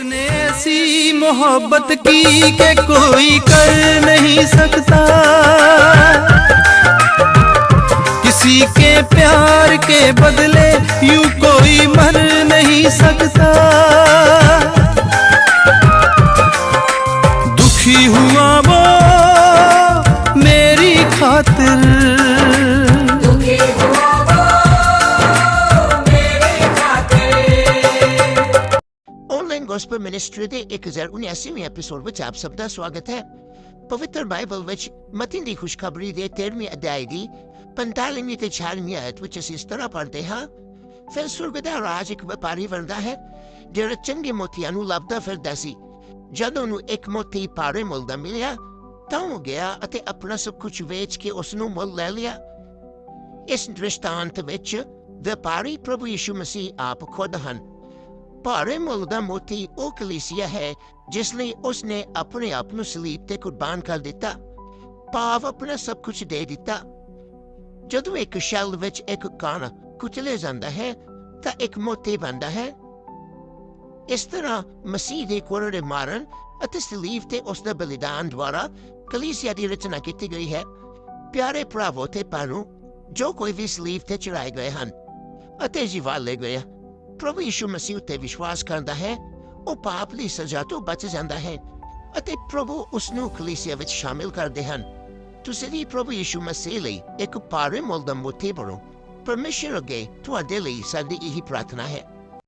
उसने ऐसी मोहब्बत की के कोई कर नहीं सकता। किसी के प्यार के बदले यू कोई मर नहीं सकता। दुखी हुआ ਆਨਲਾਈਨ ਗੋਸਪਲ ਦੇ 1079ਵੇਂ ਐਪੀਸੋਡ ਵਿੱਚ ਆਪ ਸਭ ਦਾ ਸਵਾਗਤ ਹੈ ਪਵਿੱਤਰ ਬਾਈਬਲ ਵਿੱਚ ਮਤੀ ਦੀ ਖੁਸ਼ਖਬਰੀ ਦੇ 13ਵੇਂ ਅਧਿਆਇ ਦੀ 45ਵੀਂ ਤੇ 46ਵੀਂ ਆਇਤ ਵਿੱਚ ਅਸੀਂ ਇਸ ਤਰ੍ਹਾਂ ਪੜ੍ਹਦੇ ਹਾਂ ਫਿਰ ਸੁਰਗ ਦਾ ਰਾਜ ਇੱਕ ਵਪਾਰੀ ਬਣਦਾ ਹੈ ਜਿਹੜਾ ਚੰਗੇ ਮੋਤੀਆਂ ਨੂੰ ਲੱਭਦਾ ਫਿਰਦਾ ਸੀ ਜਦੋਂ ਉਹਨੂੰ ਇੱਕ ਮੋਤੀ ਪਾਰੇ ਮੁੱਲ ਦਾ ਮਿਲਿਆ ਤਾਂ ਉਹ ਗਿਆ ਅਤੇ ਆਪਣਾ ਸਭ ਕੁਝ ਵੇਚ ਕੇ ਉਸ ਨੂੰ ਮੁੱਲ ਲੈ ਲਿਆ ਇਸ ਦ੍ਰਿਸ਼ਟਾਂਤ ਵਿੱਚ ਵਪਾਰੀ ਪ੍ਰਭੂ ਯਿਸੂ ਮਸੀਹ ਆਪ ਖੁਦ ਹਨ ਭਾਰੇ ਮੁੱਲ ਦਾ ਮੋਤੀ ਉਹ ਕਲੀਸਿਆ ਹੈ ਜਿਸ ਲਈ ਉਸਨੇ ਆਪਣੇ ਆਪ ਨੂੰ ਸਲੀਬ ਤੇ ਕੁਰਬਾਨ ਕਰ ਦਿੱਤਾ। ਭਾਵ ਆਪਣਾ ਸਭ ਕੁਝ ਦੇ ਦਿੱਤਾ। ਜਦੋਂ ਇੱਕ ਸ਼ੈਲ ਵਿੱਚ ਇੱਕ ਕਣ ਕੁਚਲੇ ਜਾਂਦਾ ਹੈ, ਤਾਂ ਇੱਕ ਮੋਤੀ ਬਣਦਾ ਹੈ। ਇਸ ਤਰ੍ਹਾਂ ਮਸੀਹ ਦੇ ਕੋਰੜੇ ਮਾਰਨ ਅਤੇ ਸਲੀਬ ਤੇ ਉਸ ਦਾ ਬਲੀਦਾਨ ਦੁਆਰਾ ਕਲੀਸਿਆ ਦੀ ਰਚਨਾ ਕੀਤੀ ਗਈ ਹੈ। ਪਿਆਰੇ ਭਰਾਵੋ ਤੇ ਪਾਨੂੰ ਜੋ ਕੋਈ ਵੀ ਸਲੀਬ ਤੇ ਚੜਾਏ ਗਏ ਹਨ ਅਤੇ ਜੀਵਾਲੇ ਗਏ ਪ੍ਰਭੂ ਯਿਸੂ ਮਸੀਹ ਉੱਤੇ ਵਿਸ਼ਵਾਸ ਕਰਦਾ ਹੈ, ਉਹ ਪਾਪ ਦੀ ਸਜ਼ਾ ਤੋਂ ਬਚ ਜਾਂਦਾ ਹੈ ਅਤੇ ਪ੍ਰਭੂ ਉਸ ਨੂੰ ਕਲੀਸਿਆ ਵਿੱਚ ਸ਼ਾਮਿਲ ਕਰਦੇ ਹਨ। ਤੁਸੀਂ ਵੀ ਪ੍ਰਭੂ ਯਿਸੂ ਮਸੀਹ ਲਈ ਇੱਕ ਪਾਰੇ ਮੁੱਲ ਦਾ ਮੋਤੀ ਬਣੋ ਪਰਮੇਸ਼ਰ ਅੱਗੇ ਤੁਹਾਡੇ ਲਈ ਸਾਡੀ ਇਹੀ ਪ੍ਰਾਰਥਨਾ ਹੈ।